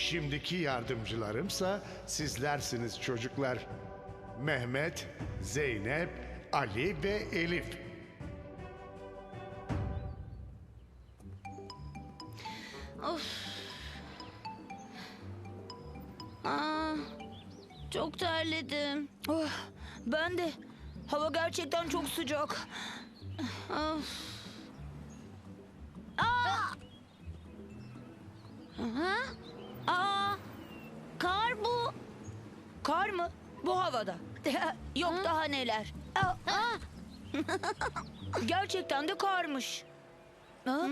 Şimdiki yardımcılarımsa sizlersiniz çocuklar. Mehmet, Zeynep, Ali ve Elif. Aa, çok terledim. Oh, ben de. Hava gerçekten çok sıcak. Of. Yok daha neler. Aa, Aa! gerçekten de karmış. Ha?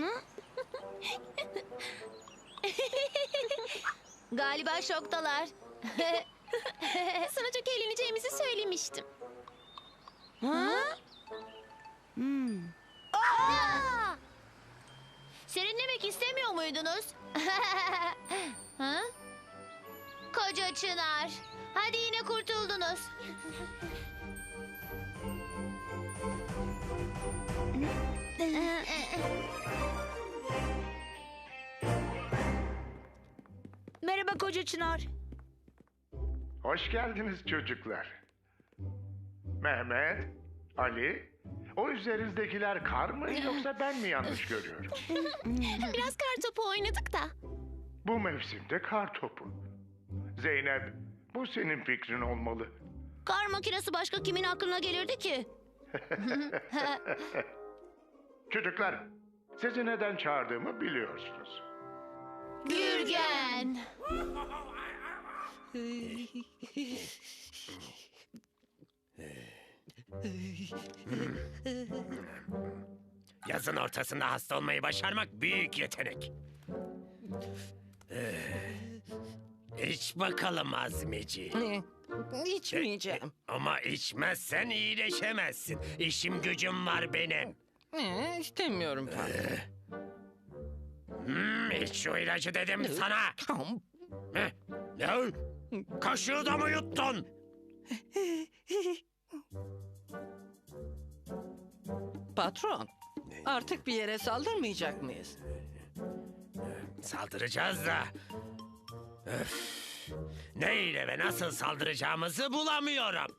Galiba şoktalar. Sana çok eğleneceğimizi söylemiştim. Ha? Hmm. Aa! Serinlemek istemiyor muydunuz? ha? Koca Çınar. Hadi yine kurtuldunuz. Merhaba koca Çınar. Hoş geldiniz çocuklar. Mehmet, Ali, o üzerinizdekiler kar mı yoksa ben mi yanlış görüyorum? Biraz kar topu oynadık da. Bu mevsimde kar topu. Zeynep, bu senin fikrin olmalı. Kar makinesi başka kimin aklına gelirdi ki? Çocuklar, sizi neden çağırdığımı biliyorsunuz. Gürgen. Yazın ortasında hasta olmayı başarmak büyük yetenek. İç bakalım Azmici. İçmeyeceğim. Ama içmezsen iyileşemezsin. İşim gücüm var benim. Ee, istemiyorum patron. Hmm, iç şu ilacı dedim sana. Tamam. Heh, Ne? Kaşığı da mı yuttun? Patron, artık bir yere saldırmayacak mıyız? Saldıracağız da. Öf. Ne ile ve nasıl saldıracağımızı bulamıyorum.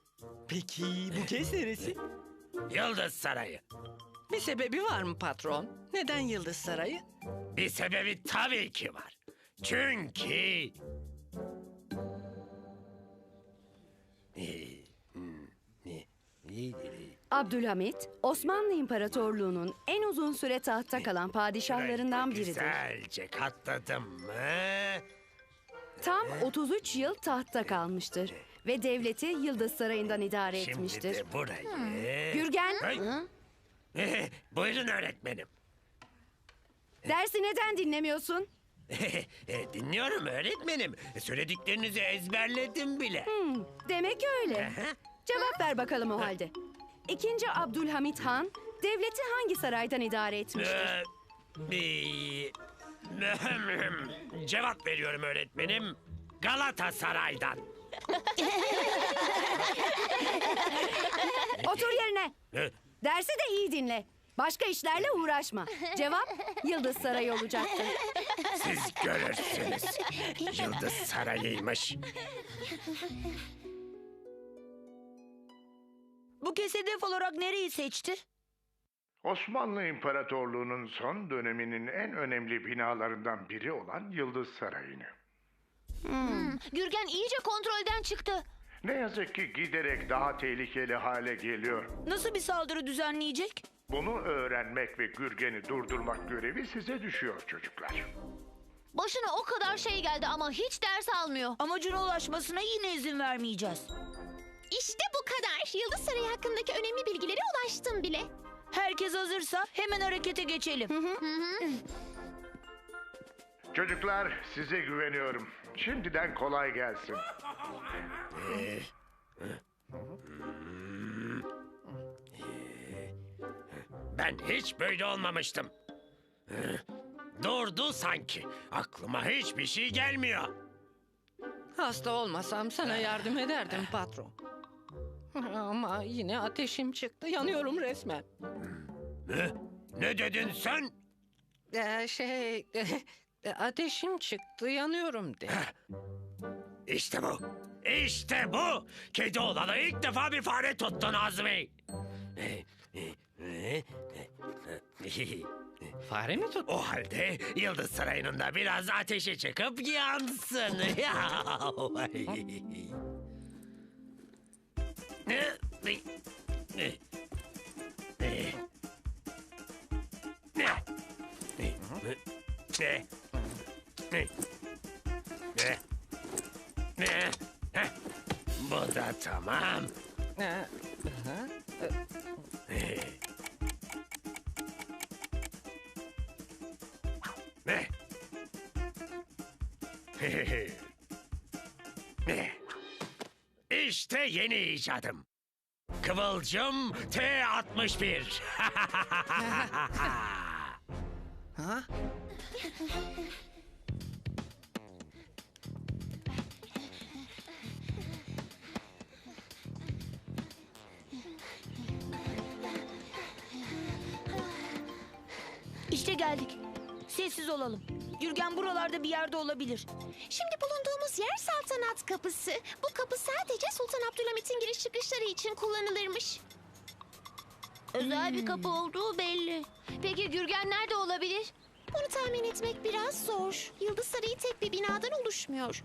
Peki bu kez neresi? Yıldız Sarayı. Bir sebebi var mı patron? Neden Yıldız Sarayı? Bir sebebi tabii ki var. Çünkü... Abdülhamit, Osmanlı İmparatorluğu'nun en uzun süre tahtta kalan padişahlarından biridir. Güzelce katladım mı? Tam 33 yıl tahtta kalmıştır ve devleti Yıldız Sarayı'ndan idare Şimdi etmiştir. de burayı... Gürgen, Hey. Buyurun öğretmenim. dersi neden dinlemiyorsun? E, Dinliyorum öğretmenim. Söylediklerinizi ezberledim bile. Hmm, demek öyle. Cevap ver bakalım o halde. İkinci Abdülhamit Han, devleti hangi saraydan idare etmiştir? Ee, bir- Cevap veriyorum öğretmenim. Galatasaray'dan. Otur yerine. Ee, Dersi de iyi dinle. Başka işlerle uğraşma. Cevap Yıldız Sarayı olacaktır. Siz görürsünüz. Yıldız Sarayı'ymış. Bu kez hedef olarak nereyi seçti? Osmanlı İmparatorluğu'nun son döneminin en önemli binalarından biri olan Yıldız Sarayı'nı. Gürgen iyice kontrolden çıktı. Ne yazık ki giderek daha tehlikeli hale geliyor. Nasıl bir saldırı düzenleyecek? Bunu öğrenmek ve Gürgen'i durdurmak görevi size düşüyor çocuklar. Başına o kadar şey geldi ama hiç ders almıyor. Amacına ulaşmasına yine izin vermeyeceğiz. İşte bu kadar. Yıldız Sarayı hakkındaki önemli bilgilere ulaştım bile. Herkes hazırsa hemen harekete geçelim. Çocuklar size güveniyorum. Şimdiden kolay gelsin. Ben hiç böyle olmamıştım. Durdu sanki. Aklıma hiçbir şey gelmiyor. Hasta olmasam sana yardım ederdim patron. Ama yine ateşim çıktı. Yanıyorum resmen. Ne? Ne dedin sen? Ee, şey... ateşim çıktı. Yanıyorum de. İşte bu. İşte bu. Kedi olalı ilk defa bir fare tuttun Azmi. Fare mi tut? O halde Yıldız Sarayı'nın da biraz ateşi çıkıp yansın. Bu da tamam. Ee, Ne? Ne? İşte yeni icadım. Kıvılcım T61. ha? geldik. Sessiz olalım. Gürgen buralarda bir yerde olabilir. Şimdi bulunduğumuz yer saltanat kapısı. Bu kapı sadece Sultan Abdülhamit'in giriş çıkışları için kullanılırmış. Özel bir kapı olduğu belli. Peki Gürgen nerede olabilir? Bunu tahmin etmek biraz zor. Yıldız Sarayı tek bir binadan oluşmuyor.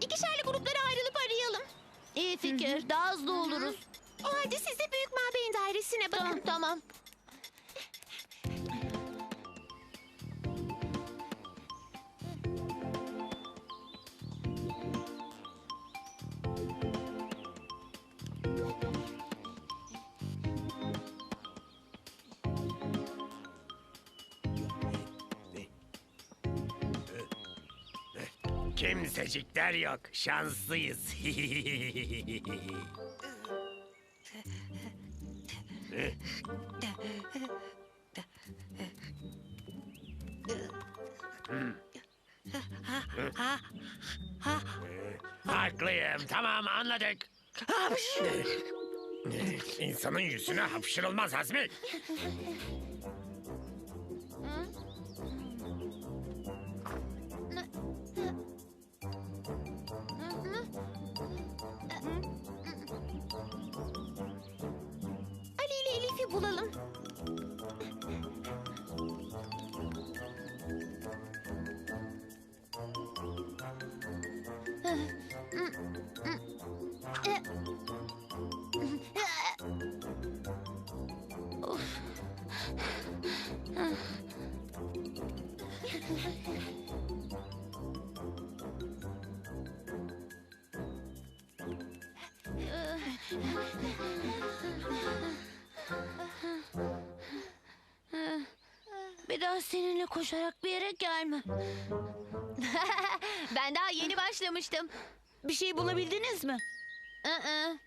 İkişerli gruplara ayrılıp arayalım. İyi fikir. Daha hızlı oluruz. O halde siz de Büyük Mabeyin Dairesi'ne bakın. Tamam Kimsecikler yok. Şanslıyız. Haklıyım. Tamam anladık. İnsanın yüzüne hapşırılmaz Azmi. Bir daha seninle koşarak bir yere gelmem. ben daha yeni başlamıştım. Bir şey bulabildiniz mi? Iı.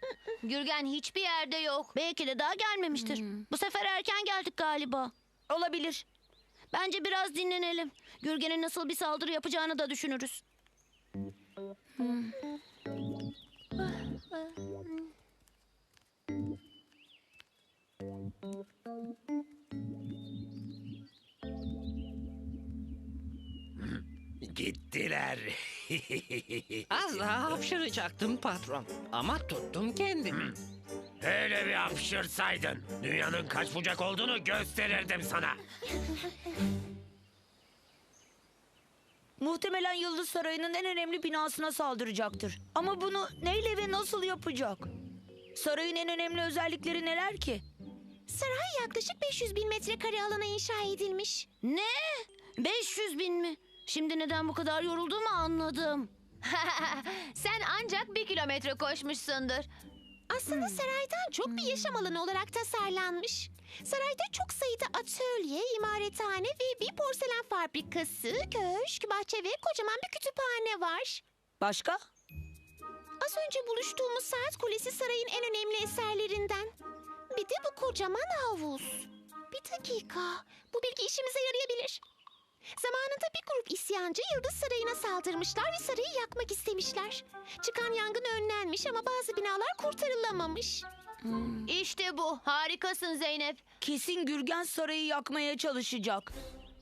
Gürgen hiçbir yerde yok. Belki de daha gelmemiştir. Bu sefer erken geldik galiba. Olabilir. Bence biraz dinlenelim. Gürgen'in nasıl bir saldırı yapacağını da düşünürüz. Gittiler. Az daha hapşıracaktım patron. Ama tuttum kendimi. Öyle bir hapşırsaydın dünyanın kaç bucak olduğunu gösterirdim sana. Muhtemelen Yıldız Sarayı'nın en önemli binasına saldıracaktır. Ama bunu neyle ve nasıl yapacak? Sarayın en önemli özellikleri neler ki? Saray yaklaşık 500 bin metrekare alana inşa edilmiş. Ne? 500 bin mi? Şimdi neden bu kadar yorulduğumu anladım. Sen ancak bir kilometre koşmuşsundur. Aslında saraydan çok bir yaşam alanı olarak tasarlanmış. Sarayda çok sayıda atölye, imarethane ve bir porselen fabrikası, köşk, bahçe ve kocaman bir kütüphane var. Başka? Az önce buluştuğumuz saat kulesi sarayın en önemli eserlerinden. Bir de bu kocaman havuz. Bir dakika. Bu bilgi işimize yarayabilir. Zamanında bir grup isyancı Yıldız Sarayı'na saldırmışlar ve sarayı yakmak istemişler. Çıkan yangın önlenmiş ama bazı binalar kurtarılamamış. İşte bu. Harikasın Zeynep. Kesin Gürgen sarayı yakmaya çalışacak.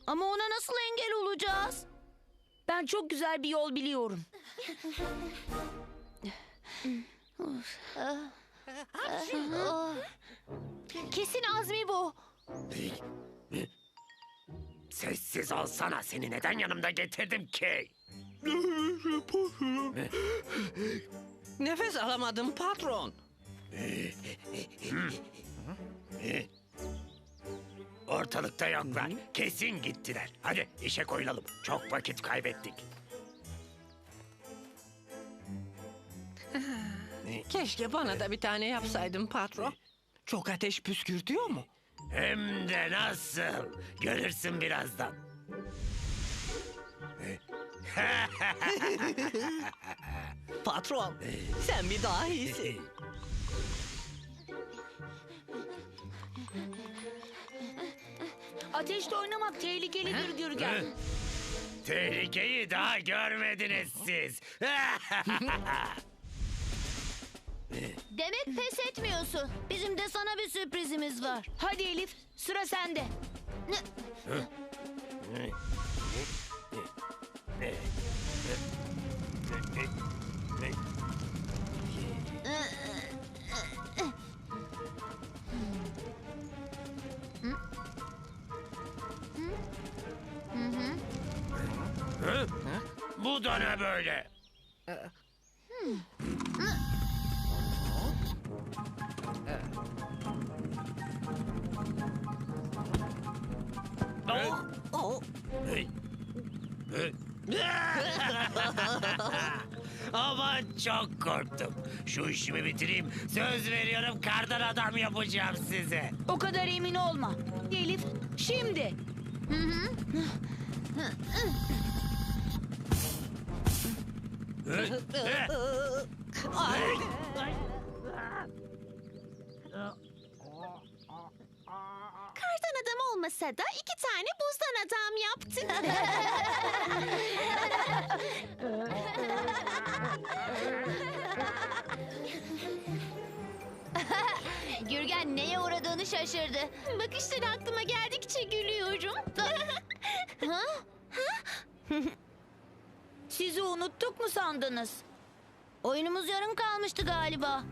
Ama ona nasıl engel olacağız? Ben çok güzel bir yol biliyorum. Kesin Azmi bu. Sessiz olsana seni neden yanımda getirdim ki? Nefes alamadım patron. Ortalıkta yoklar. Kesin gittiler. Hadi işe koyulalım. Çok vakit kaybettik. Keşke bana da bir tane yapsaydın patron. Çok ateş püskürtüyor mu? Hem de nasıl? Görürsün birazdan. Patron, sen bir daha iyisin. Ateşte oynamak tehlikelidir Gürgen. Tehlikeyi daha görmediniz siz. Demek pes etmiyorsun. Bizim de sana bir sürprizimiz var. Hadi Elif, sıra sende. Bu da ne böyle? Çok korktum. Şu işimi bitireyim. Söz veriyorum kardan adam yapacağım size. O kadar emin olma. Elif, şimdi. Ay, Kardan adam olmasa da iki tane buzdan adam yaptık. Gürgen neye uğradığını şaşırdı. Bakışları aklıma geldikçe gülüyorum. Ha? Sizi unuttuk mu sandınız? Oyunumuz yarım kalmıştı galiba.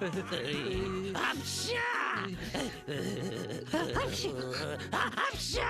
Hapşa! Hapşa!